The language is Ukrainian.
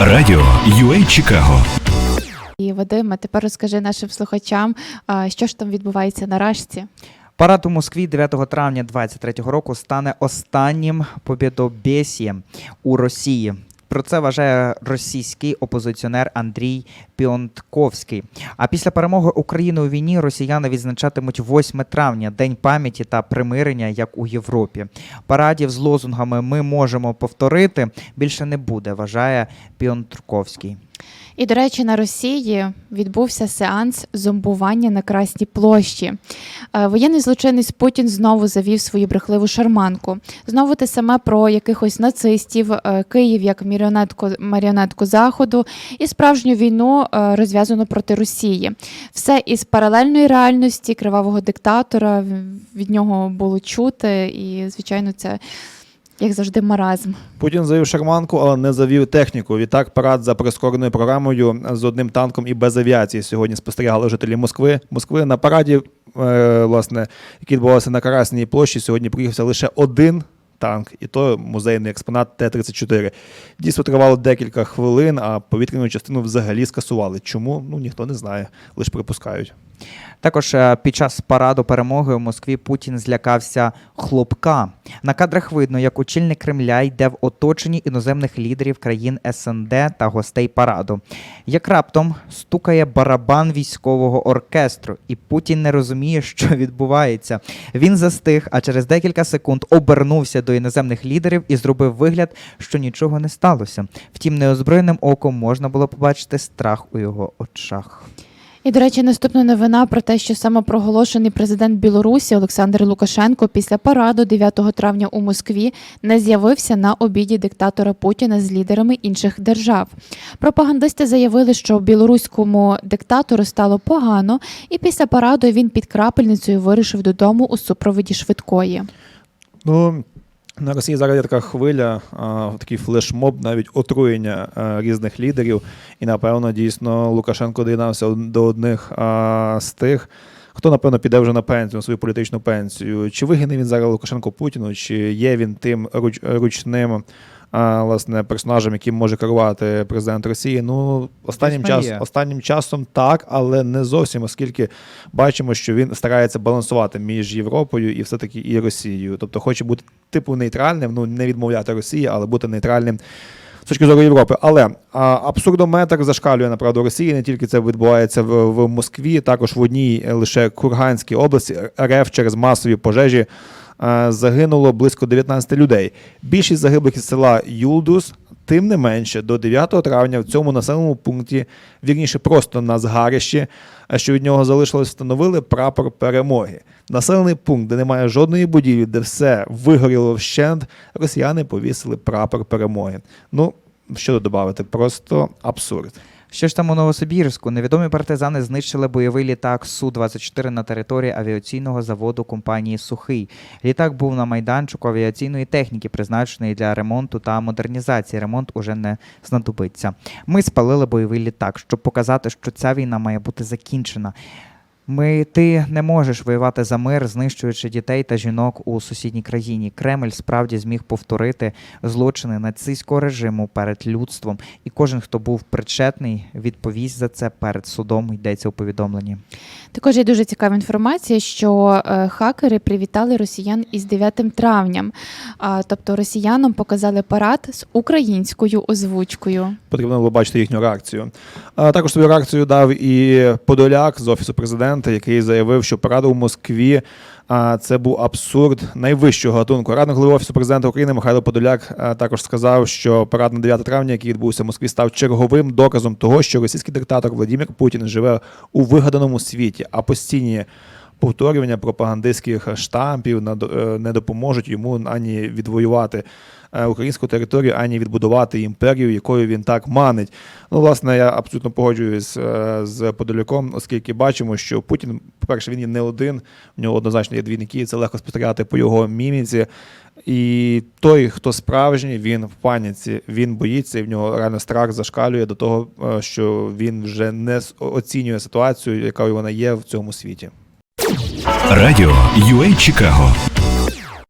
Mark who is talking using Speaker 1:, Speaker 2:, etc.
Speaker 1: Радіо UA Чикаго
Speaker 2: І Вадиме, тепер розкажи нашим слухачам, що ж там відбувається на рашці.
Speaker 3: Парад у Москві 9 травня 2023 року стане останнім побідобєсієм у Росії. Про це вважає російський опозиціонер Андрій Піонтковський. А після перемоги України у війні росіяни відзначатимуть 8 травня День пам'яті та примирення, як у Європі. Парадів з лозунгами Ми можемо повторити більше не буде, вважає Піонтковський.
Speaker 2: І, до речі, на Росії відбувся сеанс зомбування на Красній площі. Е, Воєнний злочинець Путін знову завів свою брехливу шарманку. Знову те саме про якихось нацистів, е, Київ як маріонетку, маріонетку Заходу і справжню війну е, розв'язану проти Росії. Все із паралельної реальності кривавого диктатора. Від нього було чути, і, звичайно, це як завжди маразм.
Speaker 4: Путін завів шарманку, але не завів техніку. Відтак парад за прискореною програмою з одним танком і без авіації сьогодні спостерігали жителі Москви. Москви на параді, е, власне, який відбувався на Красній площі, сьогодні приїхався лише один. Танк, і то музейний експонат Т-34. Дійство тривало декілька хвилин, а повітряну частину взагалі скасували. Чому? Ну ніхто не знає, лише припускають.
Speaker 3: Також е, під час параду перемоги у Москві Путін злякався хлопка. На кадрах видно, як очільник Кремля йде в оточенні іноземних лідерів країн СНД та гостей параду. Як раптом стукає барабан військового оркестру, і Путін не розуміє, що відбувається. Він застиг, а через декілька секунд обернувся до іноземних лідерів і зробив вигляд, що нічого не сталося. Втім, неозброєним оком можна було побачити страх у його очах.
Speaker 2: І, до речі, наступна новина про те, що самопроголошений президент Білорусі Олександр Лукашенко після параду 9 травня у Москві не з'явився на обіді диктатора Путіна з лідерами інших держав. Пропагандисти заявили, що білоруському диктатору стало погано, і після параду він під крапельницею вирушив додому у супроводі швидкої.
Speaker 4: Ну, на Росії зараз є така хвиля, а, такий флешмоб, навіть отруєння різних лідерів. І напевно, дійсно, Лукашенко доєднався до одних з тих, хто, напевно, піде вже на пенсію, на свою політичну пенсію. Чи вигине він зараз Лукашенко Путіну, чи є він тим руч, ручним власне, персонажем, яким може керувати президент Росії? Ну, останнім, час, останнім часом так, але не зовсім, оскільки бачимо, що він старається балансувати між Європою і все-таки і Росією. Тобто хоче бути типу нейтральним, ну не відмовляти Росії, але бути нейтральним. З точки зору Європи, але а, абсурдометр зашкалює направду Росії. Не тільки це відбувається в, в Москві, також в одній е, лише Курганській області РФ через масові пожежі е, загинуло близько 19 людей. Більшість загиблих із села Юлдус. Тим не менше, до 9 травня в цьому населеному пункті, вірніше, просто на згарищі, що від нього залишилось, встановили прапор перемоги. Населений пункт, де немає жодної будівлі, де все вигоріло вщент, росіяни повісили прапор перемоги. Ну, що додати, просто абсурд.
Speaker 3: Що ж там у Новосибірську? Невідомі партизани знищили бойовий літак Су-24 на території авіаційного заводу компанії Сухий. Літак був на майданчику авіаційної техніки, призначений для ремонту та модернізації. Ремонт уже не знадобиться. Ми спалили бойовий літак, щоб показати, що ця війна має бути закінчена. Ми ти не можеш воювати за мир, знищуючи дітей та жінок у сусідній країні. Кремль справді зміг повторити злочини нацистського режиму перед людством, і кожен, хто був причетний, відповість за це перед судом. Йдеться у повідомленні.
Speaker 2: Також є дуже цікава інформація, що е, хакери привітали росіян із 9 травням. Тобто росіянам показали парад з українською озвучкою.
Speaker 4: Потрібно було бачити їхню реакцію. Також свою реакцію дав і Подоляк з офісу президента, який заявив, що парада у Москві. А це був абсурд найвищого гатунку. Радник голови офісу президента України Михайло Подоляк також сказав, що парад на 9 травня, який відбувся в Москві, став черговим доказом того, що російський диктатор Владимир Путін живе у вигаданому світі, а постійні повторювання пропагандистських штампів е, не допоможуть йому ані відвоювати е, українську територію, ані відбудувати імперію, якою він так манить. Ну, власне, я абсолютно погоджуюсь е, з Подоляком, оскільки бачимо, що Путін, по-перше, він є не один, в нього однозначно є двійники, це легко спостерігати по його міміці. І той, хто справжній, він в паніці, він боїться, і в нього реально страх зашкалює до того, що він вже не оцінює ситуацію, яка вона є в цьому світі.
Speaker 1: Радіо UA Чикаго